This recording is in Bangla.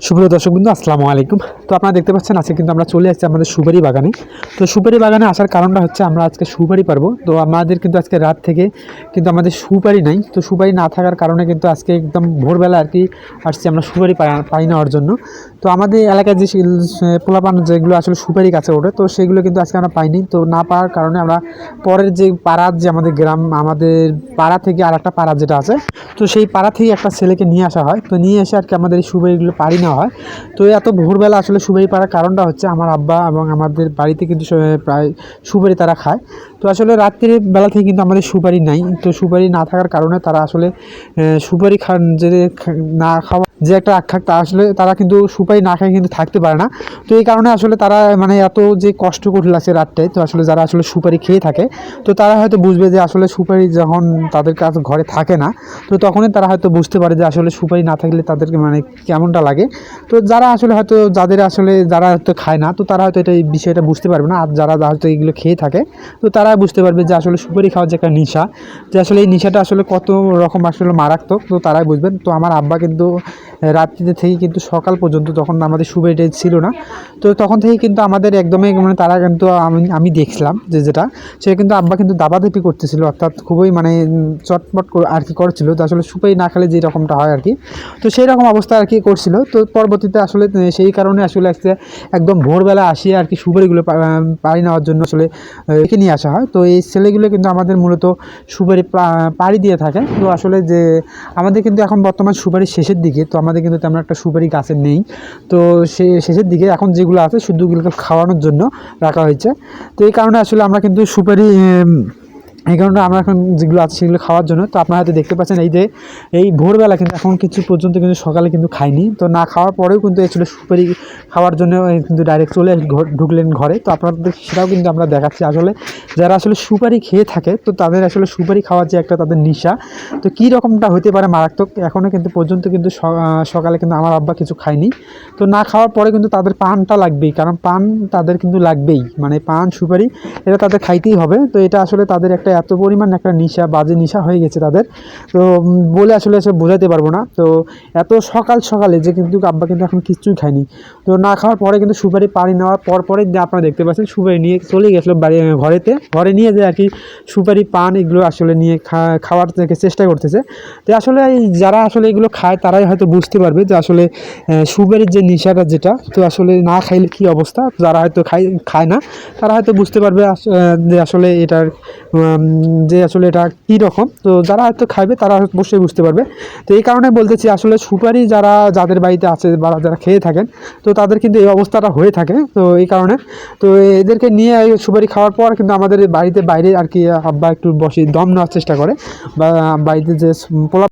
সুপ্রিয় দর্শকবৃন্দ, আসসালামু আলাইকুম। তো আপনারা দেখতে পাচ্ছেন, আজকে কিন্তু আমরা চলে আসছি আমাদের সুপারি বাগানে। তো সুপারি বাগানে আসার কারণটা হচ্ছে, আমরা আজকে সুপারি পারব। তো আমাদের কিন্তু আজকে রাত থেকে কিন্তু আমাদের সুপারি নাই। তো সুপারি না থাকার কারণে কিন্তু আজকে একদম ভোরবেলা আর কি আসছি আমরা সুপারি পাই- নেওয়ার জন্য। তো আমাদের এলাকায় যে পোলাপান যেগুলো আসলে সুপারি গাছে ওঠে, তো সেগুলো কিন্তু আজকে আমরা পাইনি। তো না পাওয়ার কারণে আমরা পরের যে পাড়ার যে আমাদের গ্রাম, আমাদের পাড়া থেকে আর একটা পাড়া যেটা আছে, তো সেই পাড়া থেকে একটা ছেলেকে নিয়ে আসা হয়। তো নিয়ে এসে আর কি আমাদের এই সুপারিগুলো পাড়ি নেওয়া হয়। তো এত ভোরবেলা আসলে সুপারি পাড়ার কারণটা হচ্ছে আমার আব্বা এবং আমাদের বাড়িতে কিন্তু প্রায় সুপারি তারা খায়। তো আসলে রাত্রির বেলা থেকে কিন্তু আমাদের সুপারি নাই। তো সুপারি না থাকার কারণে তারা আসলে সুপারি খান যে না খাওয়া যে একটা আখ্যাক তা আসলে তারা কিন্তু সুপারি না খেয়ে কিন্তু থাকতে পারে না। তো এই কারণে আসলে তারা মানে এত যে কষ্ট করে লাগছে রাতটায় তো আসলে যারা আসলে সুপারি খেয়ে থাকে, তো তারা হয়তো বুঝবে যে আসলে সুপারি যখন তাদের কাছে ঘরে থাকে না, তো তখনই তারা হয়তো বুঝতে পারে যে আসলে সুপারি না থাকলে তাদেরকে মানে কেমনটা লাগে। তো যারা আসলে হয়তো, যাদের আসলে যারা হয়তো খায় না, তো তারা হয়তো এটা এই বিষয়টা বুঝতে পারবে না। আর যারা হয়তো এগুলো খেয়ে থাকে, তো তারা বুঝতে পারবে যে আসলে সুপারি খাওয়ার যে একটা নেশা, যে আসলে এই নেশাটা আসলে কত রকম আসলে মারাত্মক, তো তারাই বুঝবেন। তো আমার আব্বা কিন্তু রাত্রিতে থেকে কিন্তু সকাল পর্যন্ত তখন আমাদের সুপারিটা ছিল না। তো তখন থেকে কিন্তু আমাদের একদমই মানে তারা কিন্তু আমি আমি দেখছিলাম যে যেটা, সে কিন্তু আব্বা কিন্তু দাবাদাপি করতেছিল, অর্থাৎ খুবই মানে চটপট আর কি করছিল। তো আসলে সুপারি না খেলে যে রকমটা হয় আর কি। তো সেই রকম অবস্থা আর কি করছিল। তো পরবর্তীতে আসলে সেই কারণে আসলে আজকে একদম ভোরবেলা আসিয়ে আর কি সুপারিগুলো পাড়ি নেওয়ার জন্য আসলে রেখে নিয়ে আসা হয়। তো এই ছেলেগুলো কিন্তু আমাদের মূলত সুপারি পাড়ি দিয়ে থাকে। তো আসলে যে, আমাদের কিন্তু এখন বর্তমান সুপারি শেষের দিকে, তো আমাদের কিন্তু তেমন একটা সুপারি গাছে নেই। তো সে, শেষের দিকে এখন যেগুলো আছে শুধুগুলোকে খাওয়ানোর জন্য রাখা হয়েছে। তো এই কারণে আসলে আমরা কিন্তু সুপারি এই কারণে আমরা এখন যেগুলো আছে সেগুলো খাওয়ার জন্য, তো আপনারা হয়তো দেখতে পাচ্ছেন এই যে, এই ভোরবেলা কিন্তু এখন কিছু পর্যন্ত কিন্তু সকালে কিন্তু খাইনি। তো না খাওয়ার পরেও কিন্তু এই ছিল সুপারি খাওয়ার জন্য কিন্তু ডাইরেক্ট চলে ঢুকলেন ঘরে। তো আপনাদের সেটাও কিন্তু আমরা দেখাচ্ছি আসলে। যারা আসলে সুপারি খেয়ে থাকে, তো তাদের আসলে সুপারি খাওয়ার যে একটা তাদের নেশা, তো কী রকমটা হতে পারে মারাত্মক এখনও কিন্তু পর্যন্ত কিন্তু সকালে কিন্তু আমার আব্বা কিছু খায়নি। তো না খাওয়ার পরে কিন্তু তাদের পানটা লাগবেই, কারণ পান তাদের কিন্তু লাগবেই। মানে পান, সুপারি, এটা তাদের খাইতেই হবে। তো এটা আসলে তাদের একটা এত পরিমাণ একটা নেশা, বাজে নেশা হয়ে গেছে তাদের। তো বলে আসলে এসে বোঝাতে পারব না। তো, এত সকাল সকালে যে কিন্তু আব্বা কিন্তু এখন কিচ্ছুই খায়নি। তো, না খাওয়ার পরে কিন্তু সুপারি পানি নেওয়ার পর পরে আপনারা দেখতে পাচ্ছেন, সুপারি নিয়ে চলে গেছিল বাড়ি ঘরেতে। ঘরে নিয়ে যে আর কি সুপারি পান এগুলো আসলে নিয়ে খাওয়ার চেষ্টা করতেছে। তো, আসলে যারা আসলে এগুলো খায়, তারাই হয়তো বুঝতে পারবে যে আসলে সুপারির যে নেশাটা যেটা, তো আসলে না খাইলে কী অবস্থা? যারা হয়তো খাই খায় না, তারা হয়তো বুঝতে পারবে যে আসলে এটার যে আসলে এটা কী রকম? তো যারা হয়তো খাবে তারা অবশ্যই বুঝতে পারবে। তো এই কারণে বলতেছি, আসলে সুপারি যারা, যাদের বাড়িতে আছে বা যারা খেয়ে থাকেন, তো তাদের কিন্তু এই অবস্থাটা হয়ে থাকে। তো এই কারণে, তো এদেরকে নিয়ে সুপারি খাওয়ার পর কিন্তু আমাদের বাড়িতে বাইরে আর কি আব্বা একটু বসে দম নেওয়ার চেষ্টা করে বা বাড়িতে যে পোলা